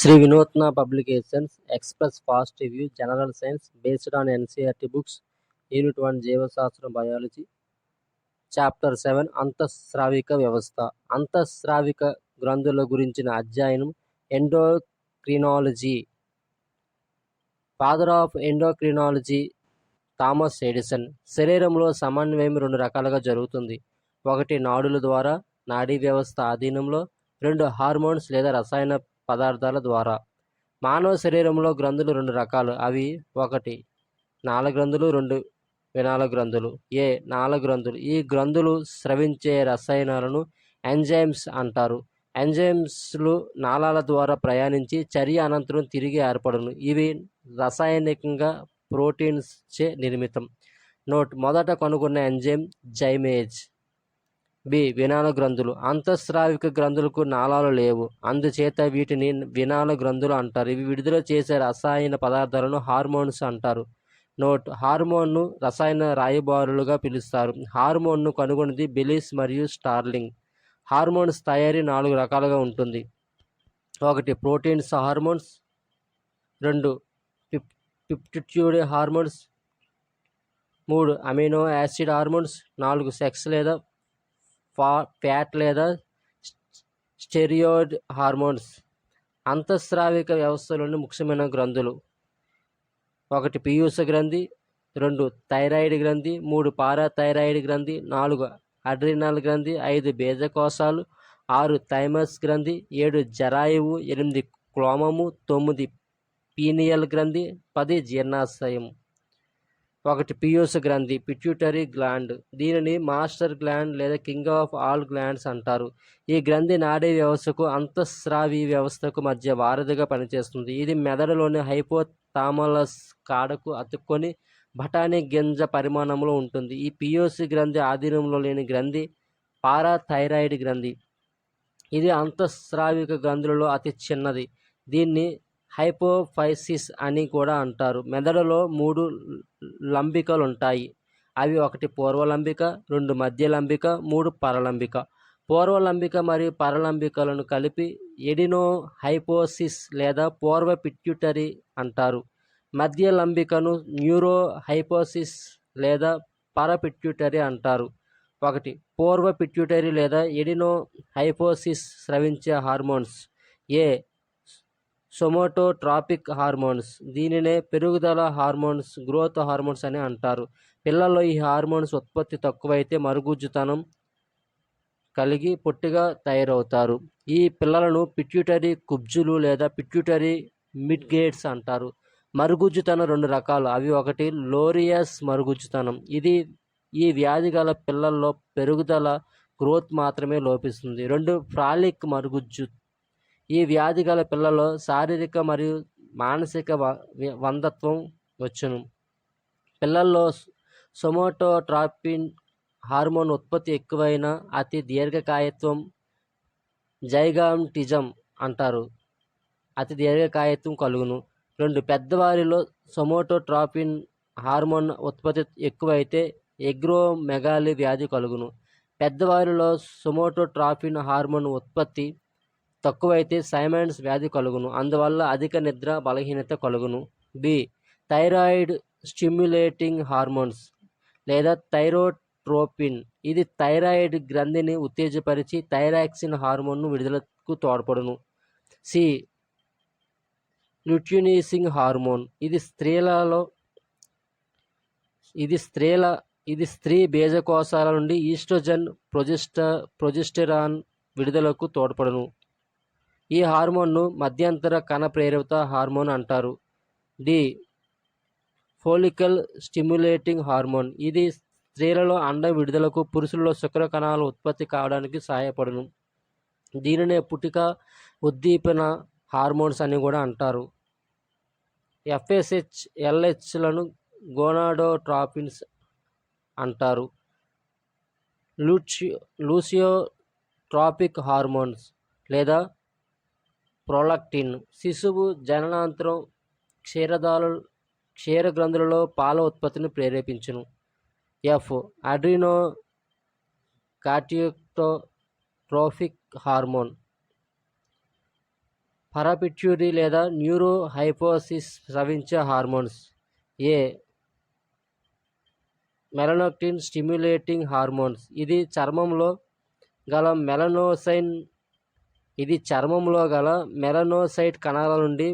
Shri Vinutna publications express fast review general science based on NCERT books unit one జీవశాస్త్రం biology chapter seven అంతఃస్రావిక వ్యవస్థ. అంతఃస్రావిక గ్రంథుల గురించిన అధ్యయనం endocrinology. Father of endocrinology Thomas Edison. శరీరంలో సమన్వయం రెండు రకాలుగా జరుగుతుంది. ఒకటి నాడుల ద్వారా నాడీ వ్యవస్థ ఆధీనంలో రెండు హార్మోన్స్ లేదా రసాయన పదార్థాల ద్వారా. మానవ శరీరంలో గ్రంథులు రెండు రకాలు. అవి ఒకటి నాళగ్రంథులు రెండు వినాల గ్రంథులు. ఏ నాళగ్రంథులు ఈ గ్రంథులు స్రవించే రసాయనాలను ఎంజైమ్స్ అంటారు. ఎంజైమ్స్లు నాళాల ద్వారా ప్రయాణించి చర్య అనంతరం తిరిగి ఏర్పడును. ఇవి రసాయనికంగా ప్రోటీన్స్ చే నిర్మితం. నోట్. మొదట కనుగొన్న ఎంజైమ్ జైమేజ్. బి వినాల గ్రంథులు. అంతఃస్రావిక గ్రంథులకు నాళాలు లేవు. అందుచేత వీటిని వినాల గ్రంథులు అంటారు. ఇవి విడుదల చేసే రసాయన పదార్థాలను హార్మోన్స్ అంటారు. నోట్ హార్మోన్ను రసాయన రాయబారులుగా పిలుస్తారు. హార్మోన్ను కనుగొన్నది బిలిస్ మరియు స్టార్లింగ్. హార్మోన్స్ తయారీ నాలుగు రకాలుగా ఉంటుంది. ఒకటి ప్రోటీన్స్ హార్మోన్స్. రెండు పిప్ పిప్టిట్యూడ్ హార్మోన్స్. మూడు అమినో యాసిడ్ హార్మోన్స్. నాలుగు సెక్స్ లేదా ఫ్యాట్ లేదా స్టెరియోడ్ హార్మోన్స్ అంతఃస్రావిక వ్యవస్థలోని ముఖ్యమైన గ్రంథులు. ఒకటి పీయూస గ్రంథి రెండు థైరాయిడ్ గ్రంథి మూడు పారాథైరాయిడ్ గ్రంథి నాలుగు అడ్రినల్ గ్రంథి ఐదు బీజకోశాలు ఆరు థైమస్ గ్రంథి ఏడు జరాయువు ఎనిమిది క్లోమము తొమ్మిది పీనియల్ గ్రంథి పది జీర్ణాశయం ఒకటి పియూస్ గ్రంథి పిట్యూటరీ గ్లాండ్ దీనిని మాస్టర్ గ్లాండ్ లేదా కింగ్ ఆఫ్ ఆల్ గ్లాండ్స్ అంటారు. ఈ గ్రంథి నాడీ వ్యవస్థకు అంతఃస్రావి వ్యవస్థకు మధ్య వారధిగా పనిచేస్తుంది. ఇది మెదడులోని హైపోథామలస్ కాడకు అతుక్కొని బఠానీ గింజ పరిమాణంలో ఉంటుంది. ఈ పియోసి గ్రంథి ఆధీనంలో లేని గ్రంథి పారాథైరాయిడ్ గ్రంథి. ఇది అంతఃస్రావిక గ్రంథులలో అతి చిన్నది. దీన్ని హైపోఫైసిస్ అని కూడా అంటారు. మెదడులో మూడు లంబికలు ఉంటాయి అవి ఒకటి పూర్వలంబిక రెండు మధ్య లంబిక మూడు పరలంబిక. పూర్వలంబిక మరియు పరలంబికలను కలిపి ఎడినో హైపోసిస్ లేదా పూర్వ పిట్యూటరీ అంటారు. మధ్య లంబికను న్యూరో హైపోసిస్ లేదా పరపిట్యూటరీ అంటారు. ఒకటి పూర్వ పిట్యూటరీ లేదా ఎడినో హైపోసిస్ స్రవించే హార్మోన్స్. A somatotropic hormones. దీనినే పెరుగుదల హార్మోన్స్ గ్రోత్ హార్మోన్స్ అని అంటారు. పిల్లల్లో ఈ హార్మోన్స్ ఉత్పత్తి తక్కువైతే మరుగుజ్జుతనం కలిగి పొట్టిగా తయారవుతారు. ఈ పిల్లలను పిట్యూటరీ కుబ్జులు లేదా పిట్యూటరీ మిడ్గేట్స్ అంటారు. మరుగుజ్జుతనం రెండు రకాలు. అవి ఒకటి లోరియస్ మరుగుజ్జుతనం. ఇది ఈ వ్యాధి గల పిల్లల్లో పెరుగుదల గ్రోత్ మాత్రమే లోపిస్తుంది. రెండు ఫ్రాలిక్ మరుగుజ్జు ఈ వ్యాధి గల పిల్లలో శారీరక మరియు మానసిక వంధత్వం వచ్చును. పిల్లల్లో సొమోటోట్రాపిన్ హార్మోన్ ఉత్పత్తి ఎక్కువైన అతి దీర్ఘకాయత్వం జైగాంటిజం అంటారు. అతి దీర్ఘకాయత్వం కలుగును. రెండు పెద్దవారిలో సొమోటోట్రాపిన్ హార్మోన్ ఉత్పత్తి ఎక్కువైతే ఎగ్రోమెగాలి వ్యాధి కలుగును. పెద్దవారిలో సొమోటోట్రాపిన్ హార్మోన్ ఉత్పత్తి తక్కువైతే సైమండ్స్ వ్యాధి కలుగును. అందువల్ల అధిక నిద్ర బలహీనత కలుగును. బి. థైరాయిడ్ స్టిమ్యులేటింగ్ హార్మోన్స్ లేదా థైరోట్రోపిన్. ఇది థైరాయిడ్ గ్రంథిని ఉత్తేజపరిచి థైరాక్సిన్ హార్మోన్ను విడుదలకు తోడ్పడును. సి. ల్యూట్యునీసింగ్ హార్మోన్. ఇది స్త్రీలలో ఇది స్త్రీల ఇది స్త్రీ బీజకోశాల నుండి ఈస్ట్రోజన్ ప్రొజెస్ట ప్రొజెస్టెరాన్ విడుదలకు తోడ్పడును. ఈ హార్మోన్ను మధ్యంతర కణ ప్రేరిత హార్మోన్ అంటారు. D follicle stimulating hormone. ఇది స్త్రీలలో అండ విడుదలకు పురుషుల్లో శుక్ర కణాలు ఉత్పత్తి కావడానికి సహాయపడును. దీనినే పుటిక ఉద్దీపన హార్మోన్స్ అని కూడా అంటారు. ఎఫ్ఎస్హెచ్ ఎల్హెచ్లను గోనాడోట్రాపిన్స్ అంటారు. లూచియో లూసియోట్రాపిక్ హార్మోన్స్ లేదా ప్రోలాక్టిన్. శిశువు జననాంతరం క్షీరదాలు క్షీరగ్రంథులలో పాల ఉత్పత్తిని ప్రేరేపించును. F adrenocorticotropic hormone. పరాపిట్యూరీ లేదా న్యూరో హైపోసిస్ స్రవించే hormones. A melanocyte stimulating hormones. ఇది చర్మంలో గల మెలనోసైన్ ఇది చర్మంలో గల మెలనోసైట్ కణాల నుండి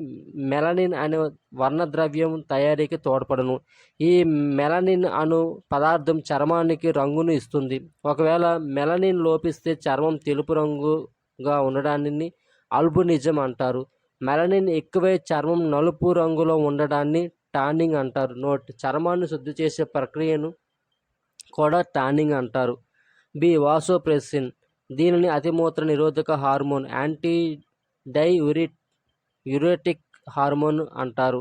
మెలనిన్ అనే వర్ణద్రవ్యం తయారీకి తోడ్పడును. ఈ మెలనిన్ అను పదార్థం చర్మానికి రంగును ఇస్తుంది. ఒకవేళ మెలనిన్ లోపిస్తే చర్మం తెలుపు రంగుగా ఉండడాన్ని అల్బునిజం అంటారు. మెలనిన్ ఎక్కువై చర్మం నలుపు రంగులో ఉండడాన్ని టానింగ్ అంటారు. నోట్ చర్మాన్ని శుద్ధి చేసే ప్రక్రియను కూడా టానింగ్ అంటారు. B vasopressin. దీనిని అతిమూత్ర నిరోధక hormone anti diuretic hormone అంటారు.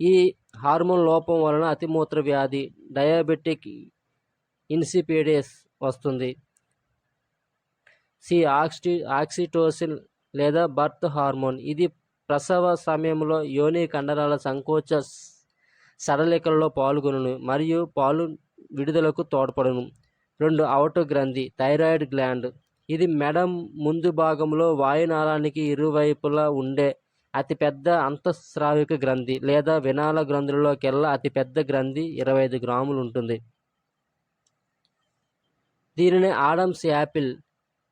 ఈ హార్మోన్ లోపం వలన అతిమూత్ర వ్యాధి డయాబెటిక్ ఇన్సిపీడియస్ వస్తుంది. సి ఆక్సి ఆక్సిటోసిన్ లేదా బర్త్ హార్మోన్. ఇది ప్రసవ సమయంలో యోని కండరాల సంకోచ సడలికలలో పాల్గొను మరియు పాలు విడుదలకు తోడ్పడును. రెండు అవుటు గ్రంథి థైరాయిడ్ గ్లాండ్. ఇది మెడ ముందు భాగంలో వాయునాళానికి ఇరువైపులా ఉండే అతిపెద్ద అంతఃస్రావిక గ్రంథి లేదా వినాల గ్రంథులలోకెల్లా అతిపెద్ద గ్రంథి ఇరవై ఐదు గ్రాములు ఉంటుంది. దీనిని ఆడమ్స్ యాపిల్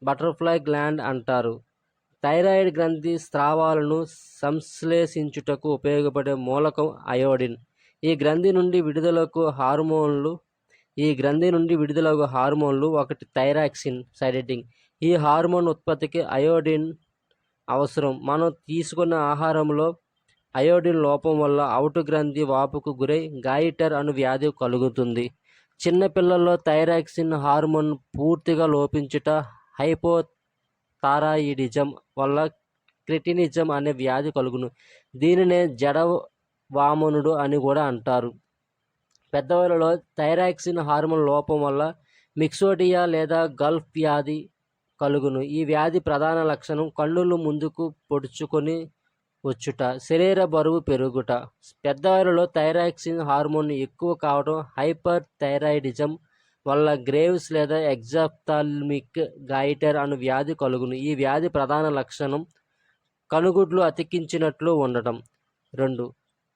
బటర్ఫ్లై గ్లాండ్ అంటారు. థైరాయిడ్ గ్రంథి స్రావాలను సంశ్లేషించుటకు ఉపయోగపడే మూలకం అయోడిన్. ఈ గ్రంథి నుండి విడుదలకు హార్మోన్లు ఈ గ్రంథి నుండి విడుదలగు హార్మోన్లు ఒకటి థైరాక్సిన్ సైడెటింగ్. ఈ హార్మోన్ ఉత్పత్తికి అయోడిన్ అవసరం. మనం తీసుకున్న ఆహారంలో అయోడిన్ లోపం వల్ల అవుటు గ్రంథి వాపుకు గురై గాయిటర్ అను వ్యాధి కలుగుతుంది. చిన్నపిల్లల్లో థైరాక్సిన్ హార్మోన్ పూర్తిగా లోపించుట హైపోథారాయిడిజం వల్ల క్రిటినిజం అనే వ్యాధి కలుగును. దీనినే జడ వామనుడు అని కూడా అంటారు. పెద్దవాళ్ళలో థైరాక్సిన్ హార్మోన్ లోపం వల్ల మిక్సోడియా లేదా గల్ఫ్ వ్యాధి కలుగును. ఈ వ్యాధి ప్రధాన లక్షణం కన్నులు ముందుకు పొడుచుకొని వచ్చుట శరీర బరువు పెరుగుట. పెద్దవారిలో థైరాక్సిన్ హార్మోన్ ఎక్కువ కావడం హైపర్ థైరాయిడిజం వల్ల గ్రేవ్స్ లేదా ఎగ్జాప్థాల్మిక్ గాయిటర్ అను వ్యాధి కలుగును. ఈ వ్యాధి ప్రధాన లక్షణం కనుగుడ్లు అతికించినట్లు ఉండటం. రెండు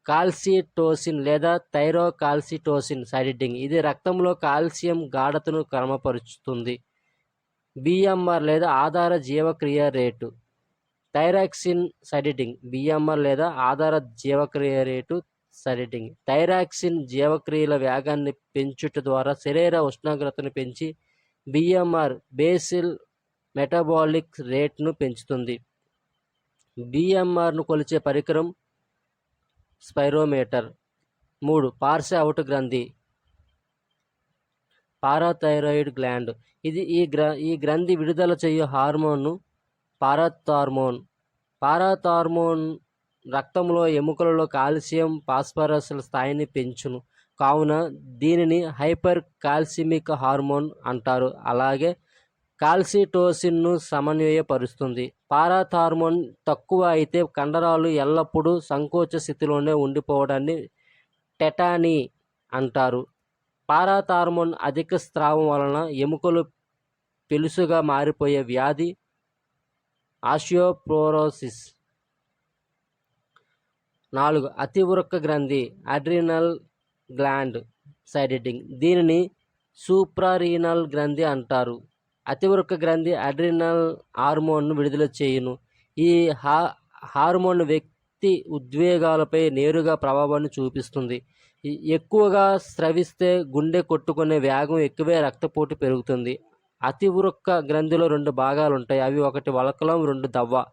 కాల్సిటోసిన్ లేదా థైరోకాల్సిటోసిన్ సైడిటింగ్ ఇది రక్తంలో కాల్షియం గాఢతను క్రమపరుచుతుంది. బిఎంఆర్ లేదా ఆధార జీవక్రియ రేటు. థైరాక్సిన్ సైడిటింగ్ బిఎంఆర్ లేదా ఆధార జీవక్రియ రేటు సైడిటింగ్ థైరాక్సిన్ జీవక్రియల వేగాన్ని పెంచుట ద్వారా శరీర ఉష్ణోగ్రతను పెంచి బిఎంఆర్ బేసిల్ మెటబాలిక్ రేట్ను పెంచుతుంది. బిఎంఆర్ను కొలిచే పరికరం స్పైరోమీటర్. మూడు పార్శ్వ అవుట్ గ్రంథి. Parathyroid gland. ఇది ఈ గ్ర ఈ గ్రంథి విడుదల చేయు హార్మోన్ను పారాథార్మోన్. పారాథార్మోన్ రక్తంలో ఎముకలలో కాల్షియం ఫాస్ఫరస్ల స్థాయిని పెంచును. కావున దీనిని హైపర్ కాల్సిమిక్ హార్మోన్ అంటారు. అలాగే కాల్సిటోసిన్ను సమన్వయపరుస్తుంది. పారాథార్మోన్ తక్కువ అయితే కండరాలు ఎల్లప్పుడూ సంకోచ స్థితిలోనే ఉండిపోవడాన్ని టెటానీ అంటారు. పారాథార్మోన్ అధిక స్రావం వలన ఎముకలు పెలుసుగా మారిపోయే వ్యాధి ఆషియోప్రోరోసిస్ నాలుగు అతివృక్క గ్రంథి అడ్రినల్ గ్లాండ్ సైడెటింగ్ దీనిని సూప్రారీనల్ గ్రంథి అంటారు. అతివృక్క గ్రంథి అడ్రినల్ హార్మోన్ను విడుదల చేయును. ఈ హా హార్మోన్ వ్యక్తి ఉద్వేగాలపై నేరుగా ప్రభావాన్ని చూపిస్తుంది. ఈ- ఎక్కువగా స్రవిస్తే గుండె కొట్టుకునే వేగం ఎక్కువే రక్తపోటు పెరుగుతుంది. అతివృక్క గ్రంథిలో రెండు భాగాలు ఉంటాయి అవి ఒకటి వలకలం రెండు దవ్వ.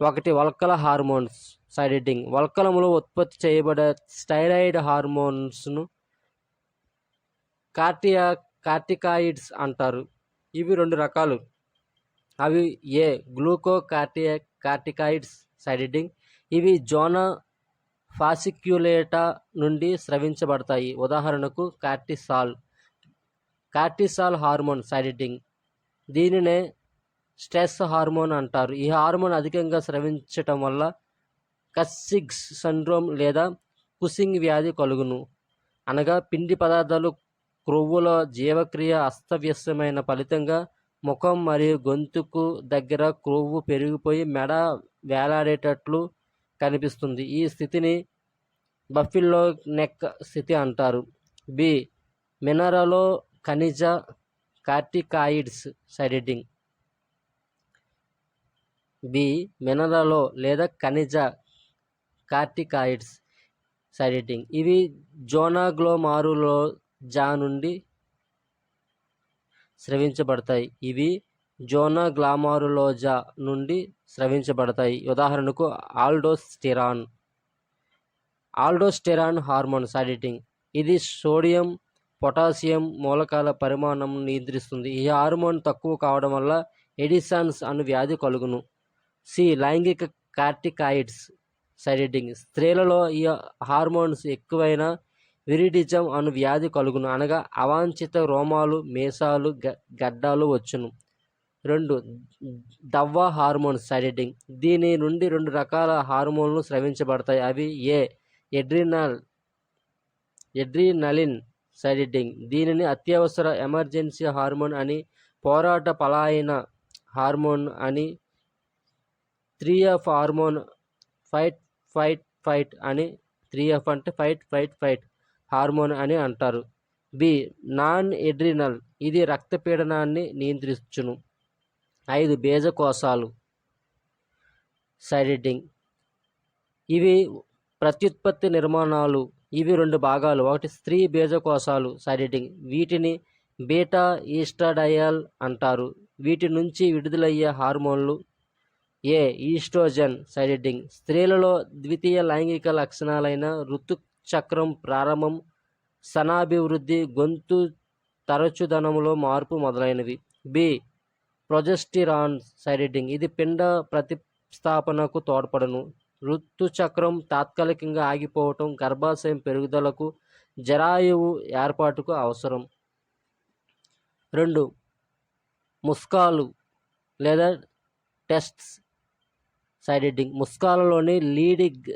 ఒకటి వల్కల హార్మోన్స్. సైడెటింగ్ వల్కలంలో ఉత్పత్తి చేయబడే స్టైరాయిడ్ హార్మోన్స్ను కార్టియా కార్టికాయిడ్స్ అంటారు. ఇవి రెండు రకాలు. అవి ఏ గ్లూకో కార్టియా కార్టికాయిడ్స్ సైడెటింగ్ ఇవి జోనా ఫాసిక్యులేటా నుండి స్రవించబడతాయి. ఉదాహరణకు కార్టిసాల్ కార్టిసాల్ హార్మోన్ సైడెటింగ్ దీనినే స్ట్రెస్ హార్మోన్ అంటారు. ఈ హార్మోన్ అధికంగా స్రవించటం వల్ల కస్సిగ్స్ సండ్రోమ్ లేదా కుసింగ్ వ్యాధి కలుగును. అనగా పిండి పదార్థాలు క్రొవ్వుల జీవక్రియ అస్తవ్యస్తమైన ఫలితంగా ముఖం మరియు గొంతుకు దగ్గర క్రొవ్వు పెరిగిపోయి మెడ వేలాడేటట్లు కనిపిస్తుంది. ఈ స్థితిని బఫిల్లో నెక్ స్థితి అంటారు. బి. మినరలో ఖనిజ కార్టికాయిడ్స్ సైడిటింగ్ బి. మినరలో లేదా ఖనిజ కార్టికాయిడ్స్ సైడిటింగ్ ఇవి జోనాగ్లోమారులో జా నుండి స్రవించబడతాయి. ఇవి జోనా గ్లామారులోజా నుండి స్రవించబడతాయి. ఉదాహరణకు ఆల్డోస్టిరాన్. Aldosterone hormone సైడిటింగ్. ఇది సోడియం పొటాషియం మూలకాల పరిమాణం నియంత్రిస్తుంది. ఈ హార్మోన్ తక్కువ కావడం వల్ల ఎడిసన్స్ అను వ్యాధి కలుగును. సి లైంగిక కార్టికాయిడ్స్ సైడిటింగ్. స్త్రీలలో ఈ హార్మోన్స్ ఎక్కువైన విరిడిజం అను వ్యాధి కలుగును. అనగా అవాంఛిత రోమాలు మీసాలు గ- గడ్డాలు వచ్చును. రెండు దవ్వ హార్మోన్ సైడిటింగ్ దీని నుండి రెండు రకాల హార్మోన్లు స్రవించబడతాయి. అవి ఏ ఎడ్రినల్ ఎడ్రినలిన్ సైడిటింగ్ దీనిని అత్యవసర ఎమర్జెన్సీ హార్మోన్ అని పోరాట పలాయన హార్మోన్ అని three F hormone fight fight fight అని త్రీ ఎఫ్ అంటే ఫైట్ ఫైట్ ఫైట్. హార్మోన్ అని అంటారు. బి నాన్ ఎడ్రినల్ ఇది రక్తపీడనాన్ని నియంత్రించును ఐదు బీజకోశాలు. సైడెడ్డింగ్. ఇవి ప్రత్యుత్పత్తి నిర్మాణాలు. ఇవి రెండు భాగాలు. ఒకటి స్త్రీ బీజకోశాలు సైడెడ్డింగ్. వీటిని బీటా ఈస్టాడయల్ అంటారు. వీటి నుంచి విడుదలయ్యే హార్మోన్లు ఏ ఈస్ట్రోజన్ సైడెడ్డింగ్. స్త్రీలలో ద్వితీయ లైంగిక లక్షణాలైన చక్రం ప్రారంభం. సనాభివృద్ధి గొంతు తరచుదనంలో మార్పు మొదలైనవి. బి. ప్రొజెస్టిరాన్ సైడిటింగ్ ఇది పిండ ప్రతిస్థాపనకు తోడ్పడను. ఋతుచక్రం తాత్కాలికంగా ఆగిపోవటం గర్భాశయం పెరుగుదలకు జరాయువు ఏర్పాటుకు అవసరం. రెండు. ముస్కాలు లేదా టెస్ట్స్ సైడిటింగ్ ముస్కాలలోని లీడింగ్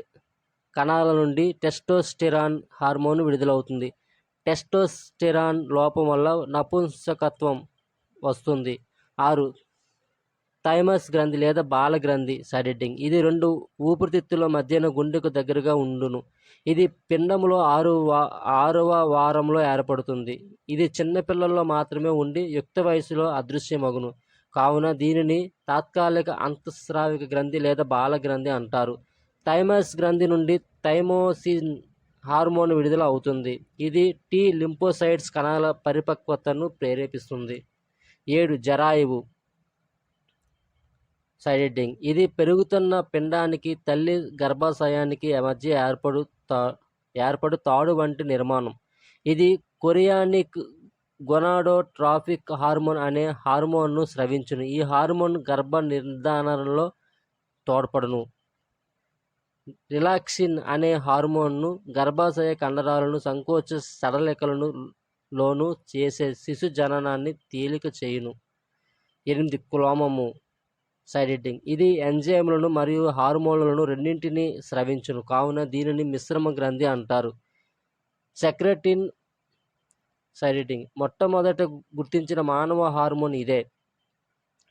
కణాల నుండి టెస్టోస్టిరాన్ హార్మోన్ విడుదలవుతుంది. టెస్టోస్టిరాన్ లోపం వల్ల నపుంసకత్వం వస్తుంది. ఆరు. థైమస్ గ్రంథి లేదా బాల గ్రంథి సడెడ్డింగ్. ఇది రెండు ఊపిరితిత్తుల మధ్యన గుండెకు దగ్గరగా ఉండును. ఇది పిండములో ఆరు వా ఆరవ వారంలో ఏర్పడుతుంది. ఇది చిన్నపిల్లల్లో మాత్రమే ఉండి యుక్త వయసులో అదృశ్యమగును. కావున దీనిని తాత్కాలిక అంతఃస్రావిక గ్రంథి లేదా బాల గ్రంథి అంటారు. థైమస్ గ్రంథి నుండి థైమోసిన్ హార్మోన్ విడుదల అవుతుంది. ఇది టీ లింపోసైడ్స్ కణాల పరిపక్వతను ప్రేరేపిస్తుంది. ఏడు జరాయువు. సైడెడ్డింగ్. ఇది పెరుగుతున్న పిండానికి తల్లి గర్భాశయానికి మధ్య ఏర్పడు తా- ఏర్పడు తాడు వంటి నిర్మాణం. ఇది కొరియానిక్ గొనాడోట్రాఫిక్ హార్మోన్ అనే హార్మోన్ను స్రవించును. ఈ హార్మోన్ గర్భ నిర్ధారణలో తోడ్పడును. రిలాక్సిన్ అనే హార్మోన్ను గర్భాశయ కండరాలను సంకోచ సడలికలను లోను చేసే శిశు జననాన్ని తేలిక చేయును. ఎనిమిది క్లోమము సైడిటింగ్ ఇది ఎంజైమ్లను మరియు హార్మోన్లను రెండింటినీ స్రవించును. కావున దీనిని మిశ్రమ గ్రంథి అంటారు. సెక్రటిన్ సైడిటింగ్ మొట్టమొదట గుర్తించిన మానవ హార్మోన్ ఇదే.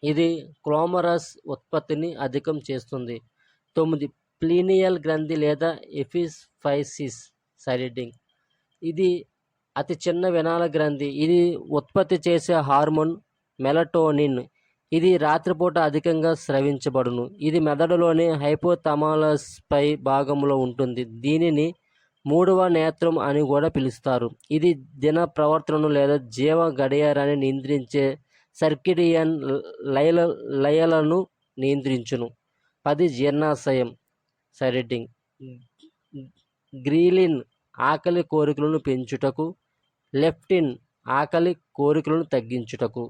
ఇది క్లోమరస్ ఉత్పత్తిని అధికం చేస్తుంది. తొమ్మిది ప్లీనియల్ గ్రంథి లేదా ఎఫిస్ఫైసిస్ సైడిటింగ్ ఇది అతి చిన్న వినాల గ్రంథి. ఇది ఉత్పత్తి చేసే హార్మోన్ మెలటోనిన్. ఇది రాత్రిపూట అధికంగా స్రవించబడును. ఇది మెదడులోని హైపోథమాలస్ పై భాగంలో ఉంటుంది. దీనిని మూడవ నేత్రం అని కూడా పిలుస్తారు. ఇది దిన ప్రవర్తనను లేదా జీవ గడియారాన్ని నియంత్రించే సర్కిడియన్ లయల లయలను నియంత్రించును. పది జీర్ణాశయం. సైరెటింగ్ గ్రీలిన్ ఆకలి కోరికలను పెంచుటకు లెఫ్టిన్ ఆకలి కోరికలను తగ్గించుటకు.